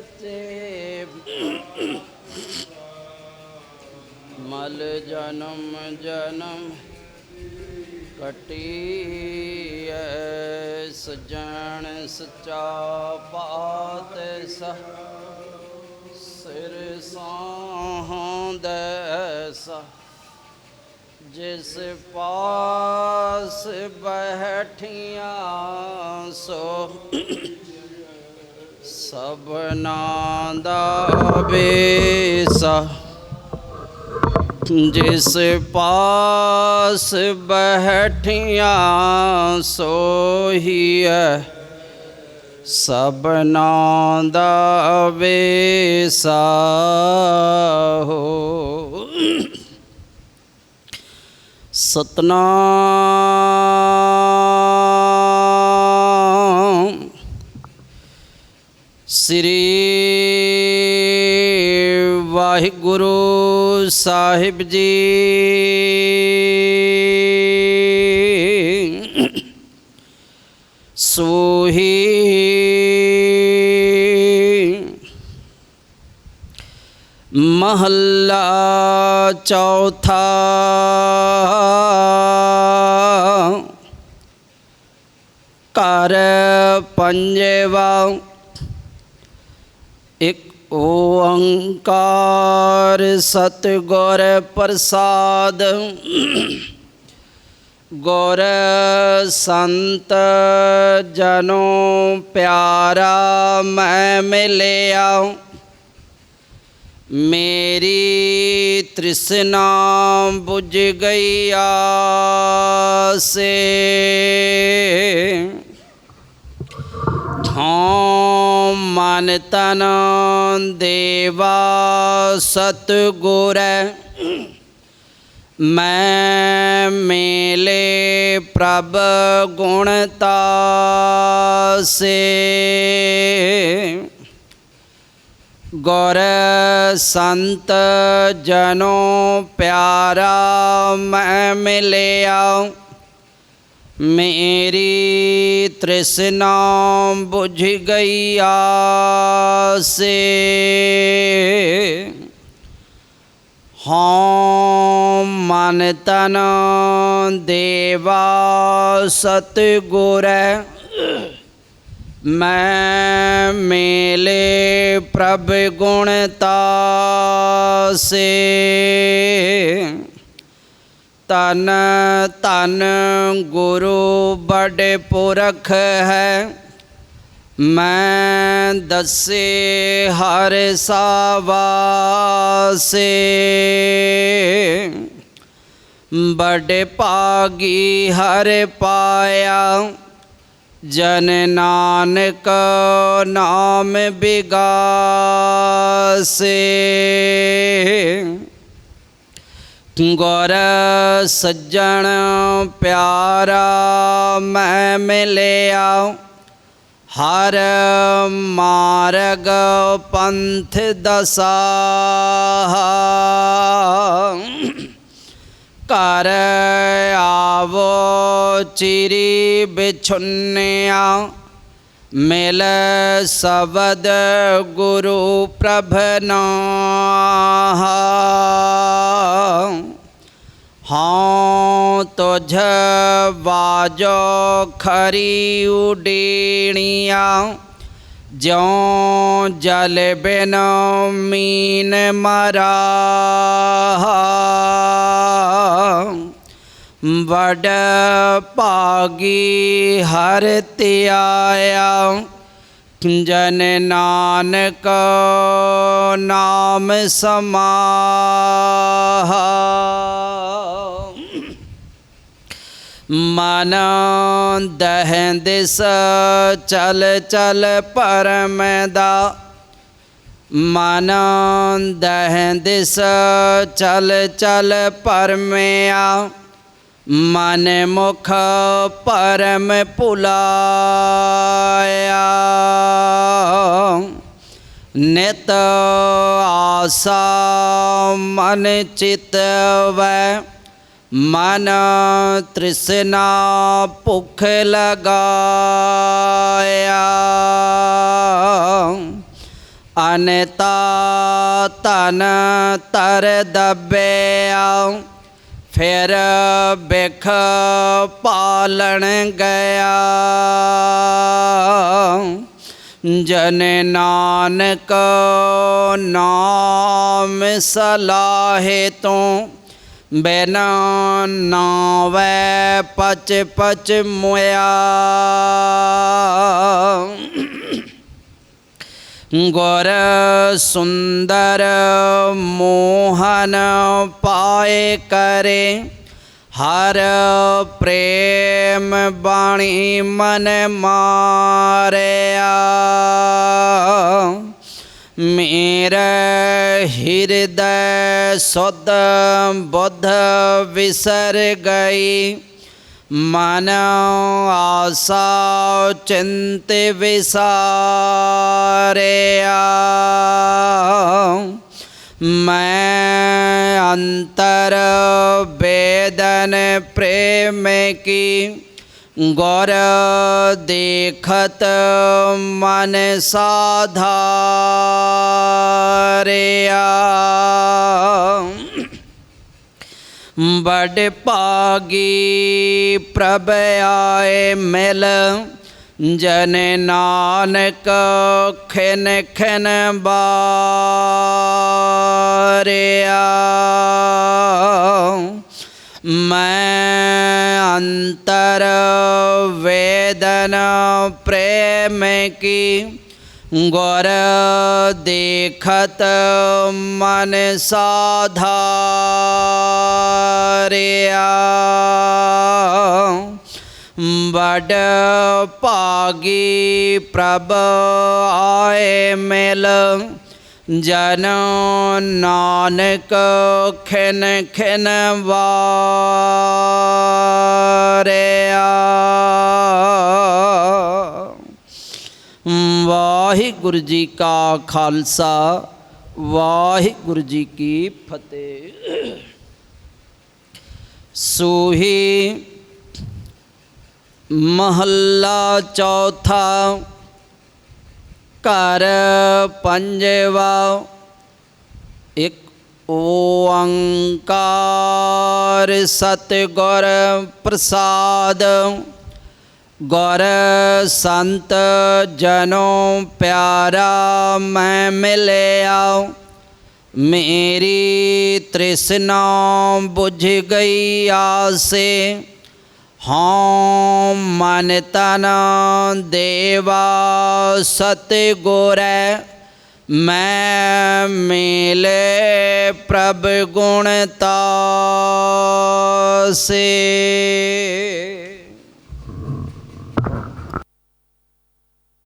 ਸੱਚੇ ਮਲ ਜਨਮ ਜਨਮ ਕਟੀਐ ਸਜਣ ਸਚਾ ਬਾਤ ਸਹ ਸਿਰ ਸਾਹੰਦੈਸਾ ਜਿਸ ਪਾਸ ਬੈਠੀਆਂ ਸੋ ਸਭਨਾ ਦਾ ਬੇਸਾ ਜਿਸ ਪਾਸ ਬੈਠੀਆਂ ਸੋਹੀਐ ਸਭਨਾ ਦਾ ਵੇਸਾ ਹੋ। ਸਤਨਾਮ ਸ੍ਰੀ ਵਾਹਿਗੁਰੂ ਸਾਹਿਬ ਜੀ ਸੋਹੀ ਮਹੱਲਾ ਚੌਥਾ ਘਰ ਪੰਜਵਾ ओंकार सतगौर प्रसाद, गौर संत जनों प्यारा मैं मिले आऊँ। मेरी तृष्णा बुझ गई से धाम ਮਨ ਤਨ ਦੇਵਾ ਸਤਿਗੁਰੈ। ਮੈਂ ਮੇਲੇ ਪ੍ਰਭ ਗੁਣ ਤਾਸੇ। ਗੁਰ ਸੰਤ ਜਨੋ ਪਿਆਰਾ ਮੈਂ ਮਿਲਿਆ। मेरी तृष्णा बुझ गैया से हन मन तन देवा सतगुर, मैं मेले प्रभ गुणता से तन तन गुरु बड़े पुरख है मैं दसे हर सावासे बड़े पागी हर पाया जन नानक नाम बिगासे गौर सज्जन प्यारा मैं मिले हर मार्ग पंथ दशा कर आवो चिरी बिछुन्या मिल सबद गुरु प्रभना हाँ तुझ तो बाजो खरी उडेणिया जो जल बिन मीन मरा बड पागी हर त्याया, जन नानक नाम समा मन दह दिस चल चल परम दा मन दह दिस चल चल परमया। मन मुख परम पुलाया। नित आशा मन चित वै। मन तृष्णा भुख लगाया। अनता तन तर दबया। फिर बिख पालन गया। जन नानक नाम सलाहे तो ਬਿਨਾ ਨਾਵੈ ਪਚ ਪਚ ਮੁਆ ਗੁਰ ਸੁੰਦਰ ਮੋਹਨ ਪਾਏ ਕਰੇ, ਹਰ ਪ੍ਰੇਮ ਬਾਣੀ ਮਨ ਮਾਰਿਆ। मेरा हृदय सद बुद्ध विसर गई। मन आशा चिंत विसारे मैं अंतर वेदन प्रेम की गौर देखत मन साधारिया। बड़ पागी प्रभ आए मिल जन नानक खिन खिन बारिया। मैं अंतर वेदन प्रेम की गौर देखत मन साधारिया। बड़ पागी प्रभ आए मिल। जनो नानक खिन खिन वारे वाहिगुरु जी का खालसा वाहिगुरु जी की फतेह। सूही महल्ला चौथा कर पंजवा। एक ओंकार सतगौर प्रसाद। गौर संत जनों प्यारा मैं मिले आओ मेरी तृष्णा बुझ गई आसे। हों मन तन देवा सतगुर मैं मिले प्रभ गुणता से।